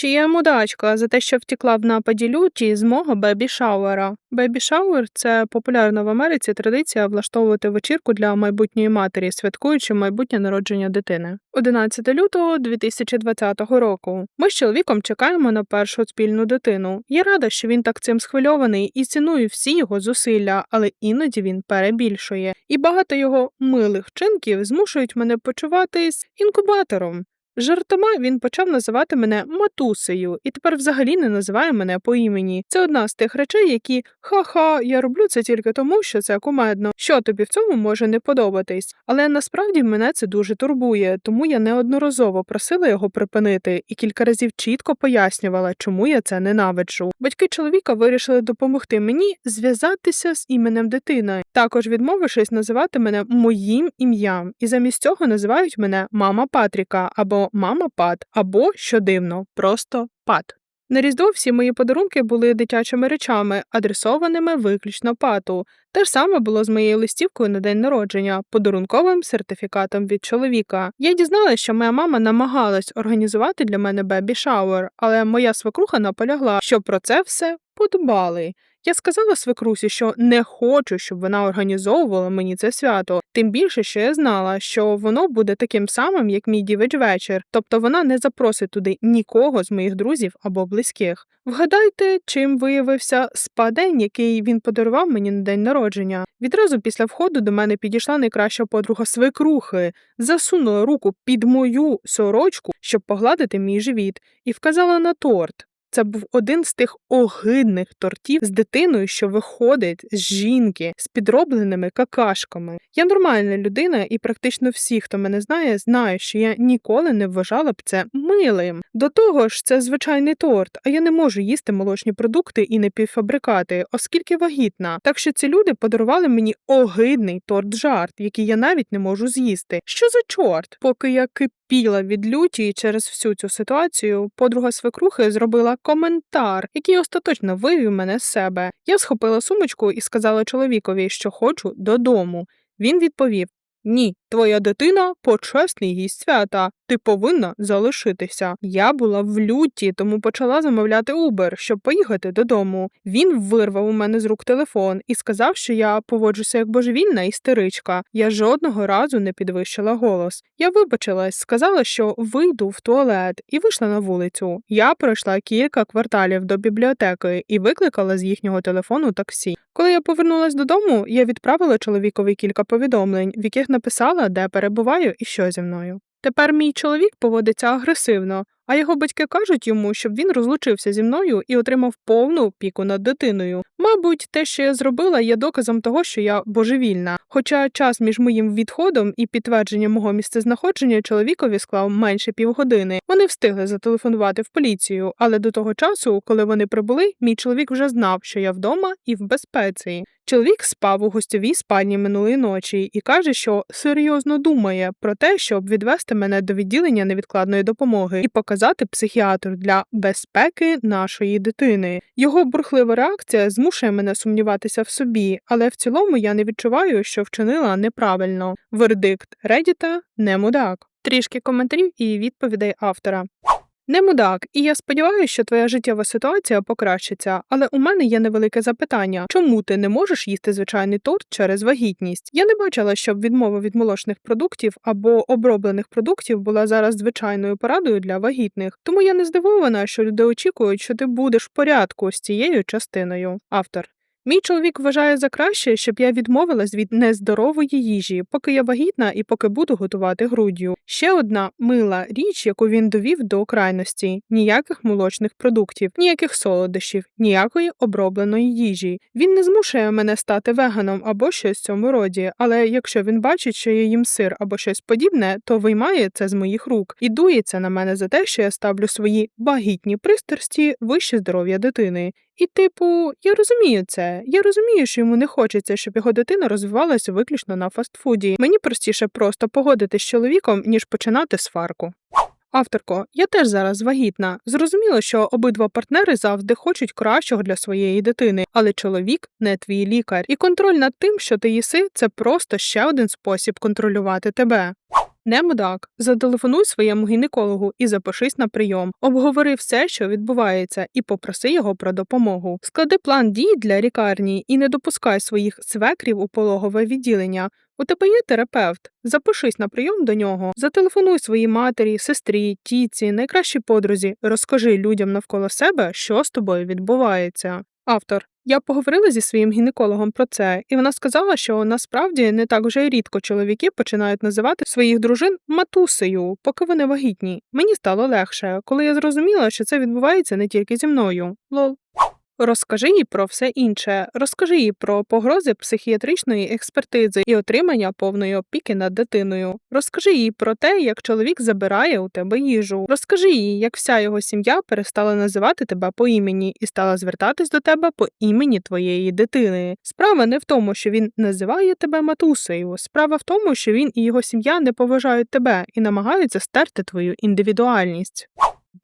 Чи я мудачка за те, що втекла в нападі люті з мого бебі-шауера? Бебі-шауер – це популярна в Америці традиція влаштовувати вечірку для майбутньої матері, святкуючи майбутнє народження дитини. 11 лютого 2020 року. Ми з чоловіком чекаємо на першу спільну дитину. Я рада, що він так цим схвильований і ціную всі його зусилля, але іноді він перебільшує. І багато його милих вчинків змушують мене почуватись інкубатором. Жартома він почав називати мене матусею і тепер взагалі не називає мене по імені. Це одна з тих речей, які ха-ха, я роблю це тільки тому, що це кумедно. Що тобі в цьому може не подобатись? Але насправді мене це дуже турбує, тому я неодноразово просила його припинити і кілька разів чітко пояснювала, чому я це ненавиджу. Батьки чоловіка вирішили допомогти мені зв'язатися з іменем дитини, також відмовившись називати мене моїм ім'ям, і замість цього називають мене мама Патріка або мама Пат, або, що дивно, просто Пат. На Різдво всі мої подарунки були дитячими речами, адресованими виключно пату. Те ж саме було з моєю листівкою на день народження, подарунковим сертифікатом від чоловіка. Я дізналася, що моя мама намагалась організувати для мене бебі шауер, але моя свекруха наполягла, що про це все подбали. Я сказала свекрусі, що не хочу, щоб вона організовувала мені це свято, тим більше, що я знала, що воно буде таким самим, як мій дівич вечір, тобто вона не запросить туди нікого з моїх друзів або близьких. Вгадайте, чим виявився спадень, який він подарував мені на день народження. Відразу після входу до мене підійшла найкраща подруга свекрухи, засунула руку під мою сорочку, щоб погладити мій живіт, і вказала на торт. Це був один з тих огидних тортів з дитиною, що виходить з жінки з підробленими какашками. Я нормальна людина, і практично всі, хто мене знає, знають, що я ніколи не вважала б це милим. До того ж, це звичайний торт, а я не можу їсти молочні продукти і напівфабрикати, оскільки вагітна. Так що ці люди подарували мені огидний торт-жарт, який я навіть не можу з'їсти. Що за чорт? Поки я кипіла від люті через всю цю ситуацію, подруга свекрухи зробила коментар, який остаточно вивів мене з себе. Я схопила сумочку і сказала чоловікові, що хочу додому. Він відповів: Ні, твоя дитина почесний гість свята. Ти повинна залишитися. Я була в люті, тому почала замовляти Uber, щоб поїхати додому. Він вирвав у мене з рук телефон і сказав, що я поводжуся як божевільна істеричка. Я жодного разу не підвищила голос. Я вибачилась, сказала, що вийду в туалет, і вийшла на вулицю. Я пройшла кілька кварталів до бібліотеки і викликала з їхнього телефону таксі. Коли я повернулась додому, я відправила чоловікові кілька повідомлень, в яких написала, де перебуваю і що зі мною. Тепер мій чоловік поводиться агресивно, а його батьки кажуть йому, щоб він розлучився зі мною і отримав повну опіку над дитиною. Мабуть, те, що я зробила, є доказом того, що я божевільна. Хоча час між моїм відходом і підтвердженням мого місцезнаходження чоловікові склав менше півгодини. Вони встигли зателефонувати в поліцію, але до того часу, коли вони прибули, мій чоловік вже знав, що я вдома і в безпеці. Чоловік спав у гостьовій спальні минулої ночі і каже, що серйозно думає про те, щоб відвести мене до відділення невідкладної допомоги і показати психіатру для безпеки нашої дитини. Його бурхлива реакція змушує мене сумніватися в собі, але в цілому я не відчуваю, що вчинила неправильно. Вердикт Редіта не мудак. Трішки коментарів і відповідей автора. Не мудак, і я сподіваюся, що твоя життєва ситуація покращиться, але у мене є невелике запитання: чому ти не можеш їсти звичайний торт через вагітність? Я не бачила, щоб відмова від молочних продуктів або оброблених продуктів була зараз звичайною порадою для вагітних, тому я не здивована, що люди очікують, що ти будеш в порядку з цією частиною. Автор. Мій чоловік вважає за краще, щоб я відмовилась від нездорової їжі, поки я вагітна і поки буду готувати груддю. Ще одна мила річ, яку він довів до крайності: ніяких молочних продуктів, ніяких солодощів, ніякої обробленої їжі. Він не змушує мене стати веганом або щось в цьому роді, але якщо він бачить, що я їм сир або щось подібне, то виймає це з моїх рук і дується на мене за те, що я ставлю свої багітні пристрасті вище здоров'я дитини. І, типу, я розумію це. Я розумію, що йому не хочеться, щоб його дитина розвивалася виключно на фастфуді. Мені простіше просто погодитись з чоловіком, ніж починати сварку. Авторко, я теж зараз вагітна. Зрозуміло, що обидва партнери завжди хочуть кращого для своєї дитини, але чоловік не твій лікар, і контроль над тим, що ти їси, це просто ще один спосіб контролювати тебе. Не мудак, зателефонуй своєму гінекологу і запишись на прийом. Обговори все, що відбувається, і попроси його про допомогу. Склади план дій для лікарні і не допускай своїх свекрів у пологове відділення. У тебе є терапевт. Запишись на прийом до нього, зателефонуй своїй матері, сестрі, тіці, найкращій подрузі, розкажи людям навколо себе, що з тобою відбувається. Автор. Я поговорила зі своїм гінекологом про це, і вона сказала, що насправді не так уже й рідко чоловіки починають називати своїх дружин матусею, поки вони вагітні. Мені стало легше, коли я зрозуміла, що це відбувається не тільки зі мною. Лол. Розкажи їй про все інше. Розкажи їй про погрози психіатричної експертизи і отримання повної опіки над дитиною. Розкажи їй про те, як чоловік забирає у тебе їжу. Розкажи їй, як вся його сім'я перестала називати тебе по імені і стала звертатись до тебе по імені твоєї дитини. Справа не в тому, що він називає тебе матусею. Справа в тому, що він і його сім'я не поважають тебе і намагаються стерти твою індивідуальність.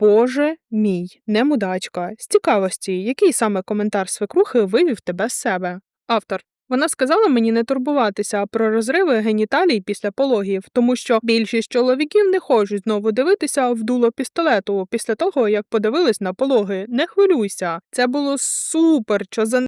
Боже мій, не мудачка. З цікавості, який саме коментар свекрухи вивів тебе з себе? Автор. Вона сказала мені не турбуватися про розриви геніталій після пологів, тому що більшість чоловіків не хочуть знову дивитися в дуло пістолету після того, як подивились на пологи. Не хвилюйся. Це було супер чозан...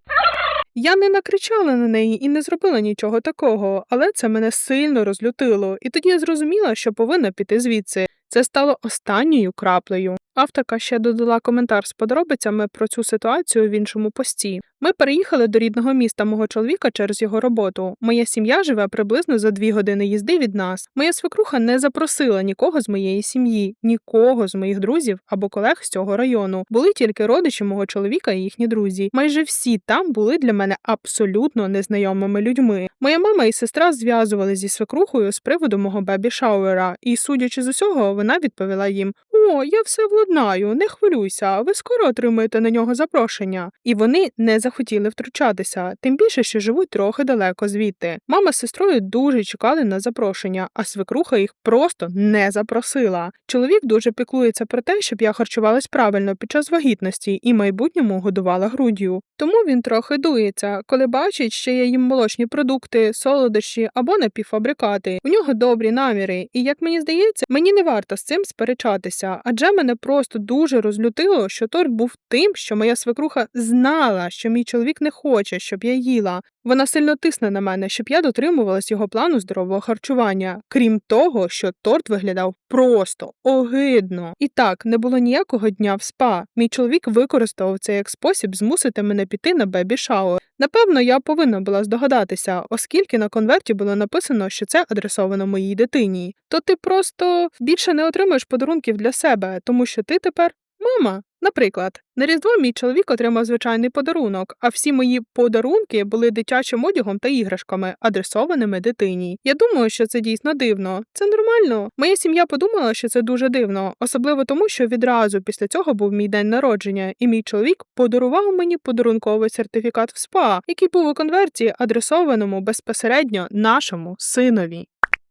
Я не накричала на неї і не зробила нічого такого, але це мене сильно розлютило, і тоді я зрозуміла, що повинна піти звідси. Це стало останньою краплею. Авторка ще додала коментар з подробицями про цю ситуацію в іншому пості. Ми переїхали до рідного міста мого чоловіка через його роботу. Моя сім'я живе приблизно за дві години їзди від нас. Моя свекруха не запросила нікого з моєї сім'ї, нікого з моїх друзів або колег з цього району. Були тільки родичі мого чоловіка і їхні друзі. Майже всі там були для мене абсолютно незнайомими людьми. Моя мама і сестра зв'язували зі свекрухою з приводу мого бебі шауера, і, судячи з усього, вона відповіла їм: О, я все владнаю, не хвилюйся, ви скоро отримаєте на нього запрошення. І вони не захотіли втручатися, тим більше, що живуть трохи далеко звідти. Мама з сестрою дуже чекали на запрошення, а свекруха їх просто не запросила. Чоловік дуже піклується про те, щоб я харчувалась правильно під час вагітності і майбутньому годувала груддю. Тому він трохи дується, коли бачить, що я їм молочні продукти, солодощі або напівфабрикати. У нього добрі наміри, і як мені здається, мені не варто з цим сперечатися, адже мене просто дуже розлютило, що торт був тим, що моя свекруха знала, що мій чоловік не хоче, щоб я їла. Вона сильно тисне на мене, щоб я дотримувалась його плану здорового харчування, крім того, що торт виглядав просто огидно. І так, не було ніякого дня в спа. Мій чоловік використовував це як спосіб змусити мене піти на бебі шауер. Напевно, я повинна була здогадатися, оскільки на конверті було написано, що це адресовано моїй дитині. То ти просто більше не отримуєш подарунків для себе, тому що ти тепер мама. Наприклад, на Різдво мій чоловік отримав звичайний подарунок, а всі мої подарунки були дитячим одягом та іграшками, адресованими дитині. Я думаю, що це дійсно дивно. Це нормально. Моя сім'я подумала, що це дуже дивно, особливо тому, що відразу після цього був мій день народження, і мій чоловік подарував мені подарунковий сертифікат в СПА, який був у конверті, адресованому безпосередньо нашому синові.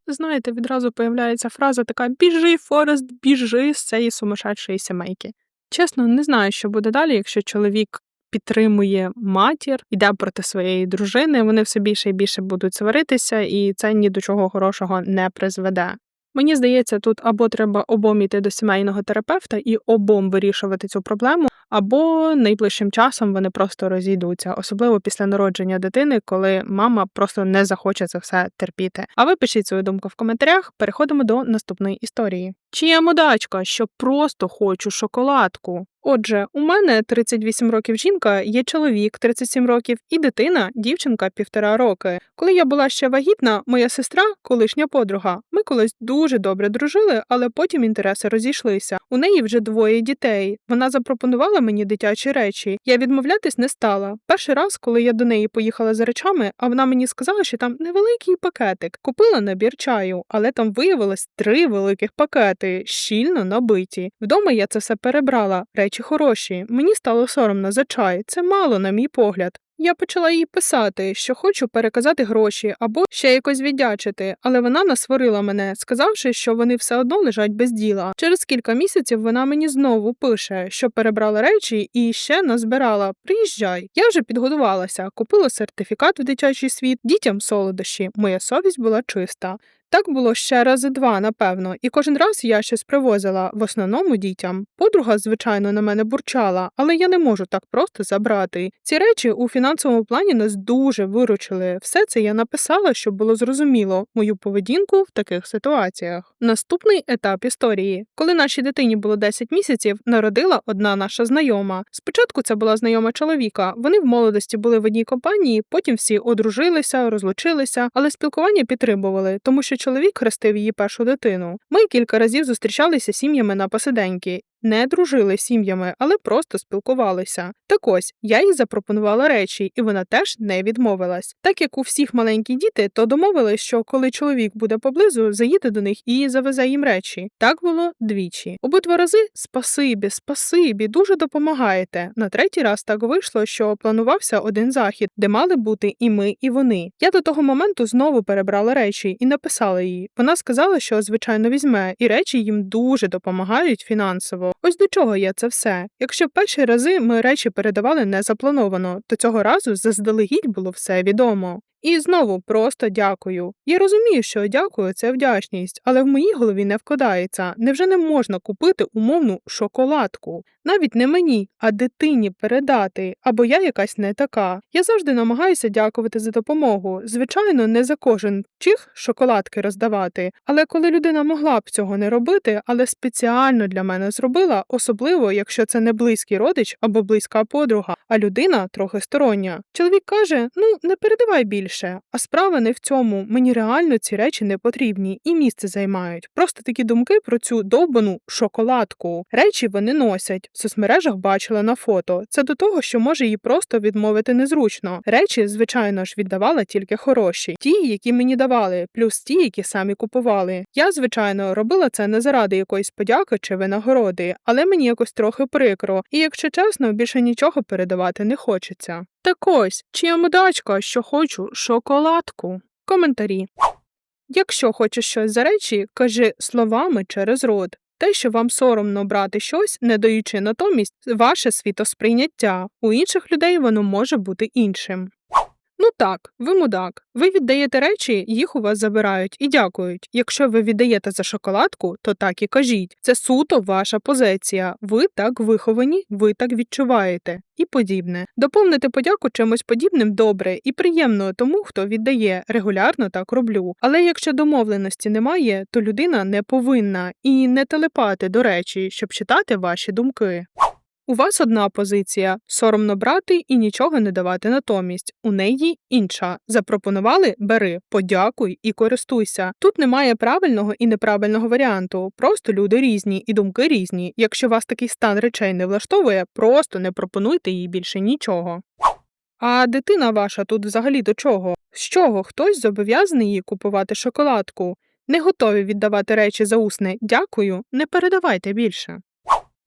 Знаєте, відразу появляється фраза така Біжи, Форест, біжи з цієї сумасшедшої сімейки. Чесно, не знаю, що буде далі, якщо чоловік підтримує матір, йде проти своєї дружини, вони все більше і більше будуть сваритися, і це ні до чого хорошого не призведе. Мені здається, тут або треба обом іти до сімейного терапевта і обом вирішувати цю проблему, або найближчим часом вони просто розійдуться, особливо після народження дитини, коли мама просто не захоче це все терпіти. А ви пишіть свою думку в коментарях. Переходимо до наступної історії. Чи я мудачка, що просто хочу шоколадку? Отже, у мене 38 років жінка, є чоловік 37 років і дитина, дівчинка півтора роки. Коли я була ще вагітна, моя сестра, колишня подруга, ми колись дуже добре дружили, але потім інтереси розійшлися. У неї вже двоє дітей. Вона запропонувала мені дитячі речі. Я відмовлятись не стала. Перший раз, коли я до неї поїхала за речами, а вона мені сказала, що там невеликий пакетик. Купила набір чаю, але там виявилось три великих пакети, щільно набиті. Вдома я це все перебрала. Речі хороші. Мені стало соромно за чай. Це мало, на мій погляд. Я почала їй писати, що хочу переказати гроші або ще якось віддячити, але вона насварила мене, сказавши, що вони все одно лежать без діла. Через кілька місяців вона мені знову пише, що перебрала речі і ще назбирала. Приїжджай. Я вже підготувалася, купила сертифікат в дитячий світ, дітям солодощі. Моя совість була чиста. Так було ще рази два, напевно, і кожен раз я щось привозила, в основному дітям. Подруга, звичайно, на мене бурчала, але я не можу так просто забрати. Ці речі у фінансовому плані нас дуже виручили. Все це я написала, щоб було зрозуміло мою поведінку в таких ситуаціях. Наступний етап історії. Коли нашій дитині було 10 місяців, народила одна наша знайома. Спочатку це була знайома чоловіка. Вони в молодості були в одній компанії, потім всі одружилися, розлучилися, але спілкування підтримували, тому що чоловік хрестив її першу дитину. Ми кілька разів зустрічалися сім'ями на посиденьки. Не дружили сім'ями, але просто спілкувалися. Так ось я їй запропонувала речі, і вона теж не відмовилась. Так як у всіх маленькі діти, то домовились, що коли чоловік буде поблизу, заїде до них і завезе їм речі. Так було двічі. Обидва рази спасибі, спасибі, дуже допомагаєте. На третій раз так вийшло, що планувався один захід, де мали бути і ми, і вони. Я до того моменту знову перебрала речі і написала їй. Вона сказала, що звичайно візьме, і речі їм дуже допомагають фінансово. Ось до чого є це все. Якщо перші рази ми речі передавали не заплановано, то цього разу заздалегідь було все відомо. І знову просто дякую. Я розумію, що дякую це вдячність, але в моїй голові не вкладається. Невже не можна купити умовну шоколадку? Навіть не мені, а дитині передати, або я якась не така. Я завжди намагаюся дякувати за допомогу. Звичайно, не за кожен чих шоколадки роздавати. Але коли людина могла б цього не робити, але спеціально для мене зробила, особливо якщо це не близький родич або близька подруга, а людина трохи стороння. Чоловік каже: ну не передавай більше. А справа не в цьому. Мені реально ці речі не потрібні і місце займають. Просто такі думки про цю довбану шоколадку. Речі вони носять. В соцмережах бачила на фото. Це до того, що може їй просто відмовити незручно. Речі, звичайно ж, віддавала тільки хороші, ті, які мені давали, плюс ті, які самі купували. Я, звичайно, робила це не заради якоїсь подяки чи винагороди, але мені якось трохи прикро, і, якщо чесно, більше нічого передавати не хочеться. Так ось, чия мудачка, що хочу шоколадку. Коментарі. Якщо хочеш щось за речі, кажи словами через рот. Те, що вам соромно брати щось, не даючи натомість ваше світосприйняття. У інших людей воно може бути іншим. Ну так, ви мудак. Ви віддаєте речі, їх у вас забирають і дякують. Якщо ви віддаєте за шоколадку, то так і кажіть. Це суто ваша позиція. Ви так виховані, ви так відчуваєте і подібне. Доповнити подяку чимось подібним добре і приємно тому, хто віддає. Регулярно так роблю. Але якщо домовленості немає, то людина не повинна і не телепати до речі, щоб читати ваші думки. У вас одна позиція соромно брати і нічого не давати натомість. У неї інша. Запропонували бери, подякуй і користуйся. Тут немає правильного і неправильного варіанту. Просто люди різні і думки різні. Якщо вас такий стан речей не влаштовує, просто не пропонуйте їй більше нічого. А дитина ваша тут взагалі до чого? З чого хтось зобов'язаний їй купувати шоколадку? Не готові віддавати речі за усне дякую, не передавайте більше.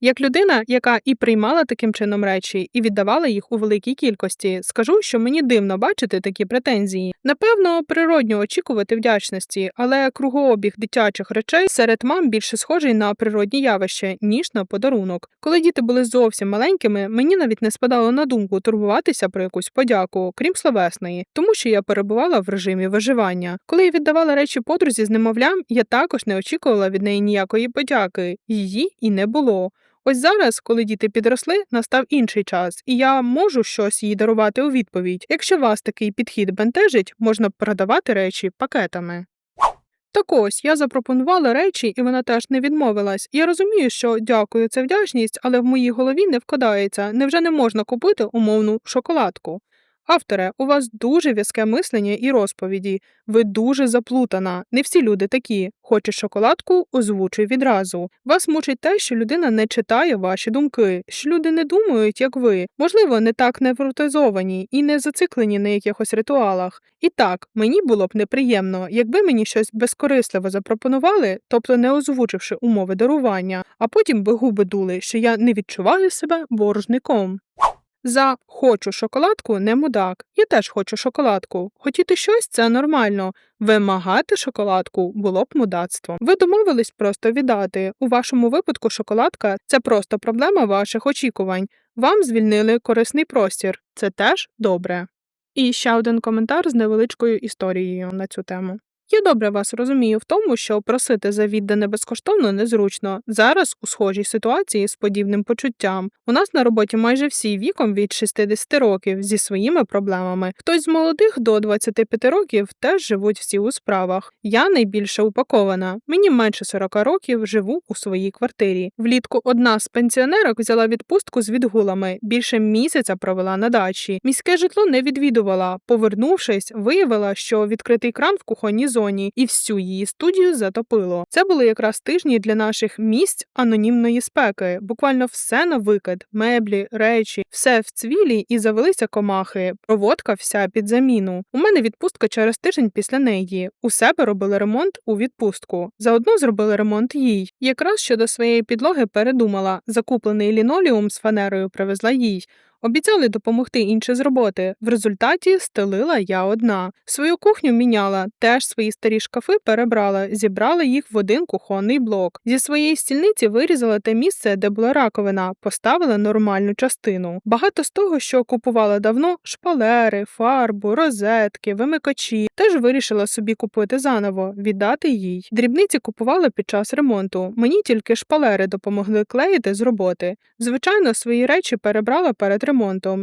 Як людина, яка і приймала таким чином речі, і віддавала їх у великій кількості, скажу, що мені дивно бачити такі претензії. Напевно, природньо очікувати вдячності, але кругообіг дитячих речей серед мам більше схожий на природні явище, ніж на подарунок. Коли діти були зовсім маленькими, мені навіть не спадало на думку турбуватися про якусь подяку, крім словесної, тому що я перебувала в режимі виживання. Коли я віддавала речі подрузі з немовлям, я також не очікувала від неї ніякої подяки, її і не було. Ось зараз, коли діти підросли, настав інший час, і я можу щось їй дарувати у відповідь. Якщо вас такий підхід бентежить, можна продавати речі пакетами. Так ось я запропонувала речі, і вона теж не відмовилась. Я розумію, що дякую, це вдячність, але в моїй голові не вкладається. Невже не можна купити умовну шоколадку? Авторе, у вас дуже в'язке мислення і розповіді. Ви дуже заплутана. Не всі люди такі. Хочеш шоколадку, озвучуй відразу. Вас мучить те, що людина не читає ваші думки, що люди не думають, як ви, можливо, не так невротизовані і не зациклені на якихось ритуалах. І так, мені було б неприємно, якби мені щось безкорисливо запропонували, тобто не озвучивши умови дарування, а потім би губи дули, що я не відчуваю себе боржником. За хочу шоколадку не мудак. Я теж хочу шоколадку. Хотіти щось це нормально. Вимагати шоколадку було б мудацтвом. Ви домовились просто віддати. У вашому випадку шоколадка це просто проблема ваших очікувань. Вам звільнили корисний простір. Це теж добре. І ще один коментар з невеличкою історією на цю тему. Я добре вас розумію в тому, що просити за віддане безкоштовно незручно. Зараз у схожій ситуації з подібним почуттям. У нас на роботі майже всі віком від 60 років зі своїми проблемами. Хтось з молодих до 25 років теж живуть всі у справах. Я найбільше упакована. Мені менше 40 років живу у своїй квартирі. Влітку одна з пенсіонерок взяла відпустку з відгулами. Більше місяця провела на дачі. Міське житло не відвідувала. Повернувшись, виявила, що відкритий кран в кухонній зоні і всю її студію затопило. Це були якраз тижні для наших місць анонімної спеки. Буквально все на викид, меблі, речі, все в цвілі і завелися комахи. Проводка вся під заміну. У мене відпустка через тиждень після неї. У себе робили ремонт у відпустку. Заодно зробили ремонт їй. Якраз щодо своєї підлоги передумала. Закуплений лінолеум з фанерою привезла їй. Обіцяли допомогти інші з роботи. В результаті стелила я одна. Свою кухню міняла, теж свої старі шкафи перебрала, зібрала їх в один кухонний блок. Зі своєї стільниці вирізала те місце, де була раковина, поставила нормальну частину. Багато з того, що купувала давно: шпалери, фарбу, розетки, вимикачі, теж вирішила собі купити заново, віддати їй. Дрібниці купувала під час ремонту. Мені тільки шпалери допомогли клеїти з роботи. Звичайно, свої речі перебрала перед ремонтом.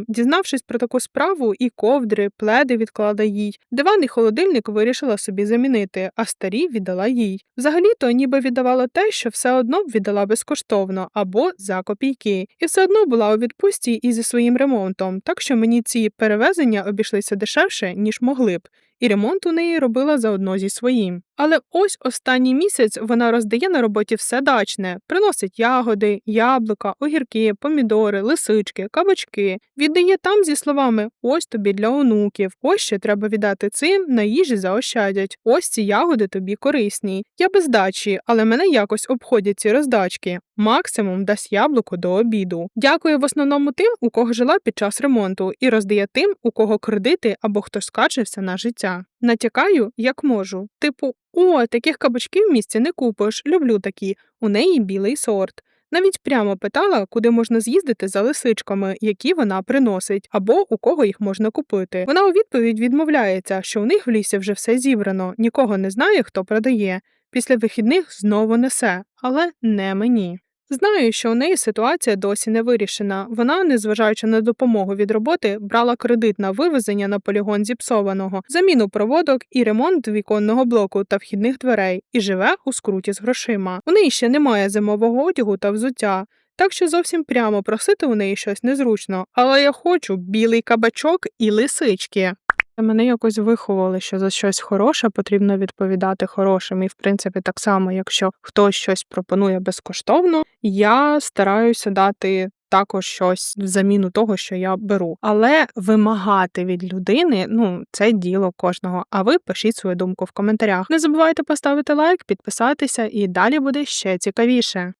Дізнавшись про таку справу, і ковдри, пледи відклала їй. Диван і холодильник вирішила собі замінити, а старі віддала їй. Взагалі-то ніби віддавала те, що все одно б віддала безкоштовно або за копійки, і все одно була у відпустці і зі своїм ремонтом, так що мені ці перевезення обійшлися дешевше, ніж могли б. І ремонт у неї робила заодно зі своїм. Але ось останній місяць вона роздає на роботі все дачне, приносить ягоди, яблука, огірки, помідори, лисички, кабачки. Віддає там зі словами: ось тобі для онуків, ось ще треба віддати цим, на їжі заощадять. Ось ці ягоди тобі корисні. Я без дачі, але мене якось обходять ці роздачки. Максимум дасть яблуко до обіду. Дякує в основному тим, у кого жила під час ремонту, і роздає тим, у кого кредити або хто скаржився на життя. Натякаю, як можу. Типу, о, таких кабачків в місті не купиш, люблю такі. У неї білий сорт. Навіть прямо питала, куди можна з'їздити за лисичками, які вона приносить, або у кого їх можна купити. Вона у відповідь відмовляється, що у них в лісі вже все зібрано, нікого не знає, хто продає. Після вихідних знову несе, але не мені. Знаю, що у неї ситуація досі не вирішена. Вона, незважаючи на допомогу від роботи, брала кредит на вивезення на полігон зіпсованого, заміну проводок і ремонт віконного блоку та вхідних дверей, і живе у скруті з грошима. У неї ще немає зимового одягу та взуття. Так що зовсім прямо просити у неї щось незручно, але я хочу білий кабачок і лисички. Мене якось виховували, що за щось хороше потрібно відповідати хорошим. І, в принципі, так само, якщо хтось щось пропонує безкоштовно, я стараюся дати. Також щось в заміну того, що я беру, але вимагати від людини ну це діло кожного. А ви пишіть свою думку в коментарях. Не забувайте поставити лайк, підписатися, і далі буде ще цікавіше.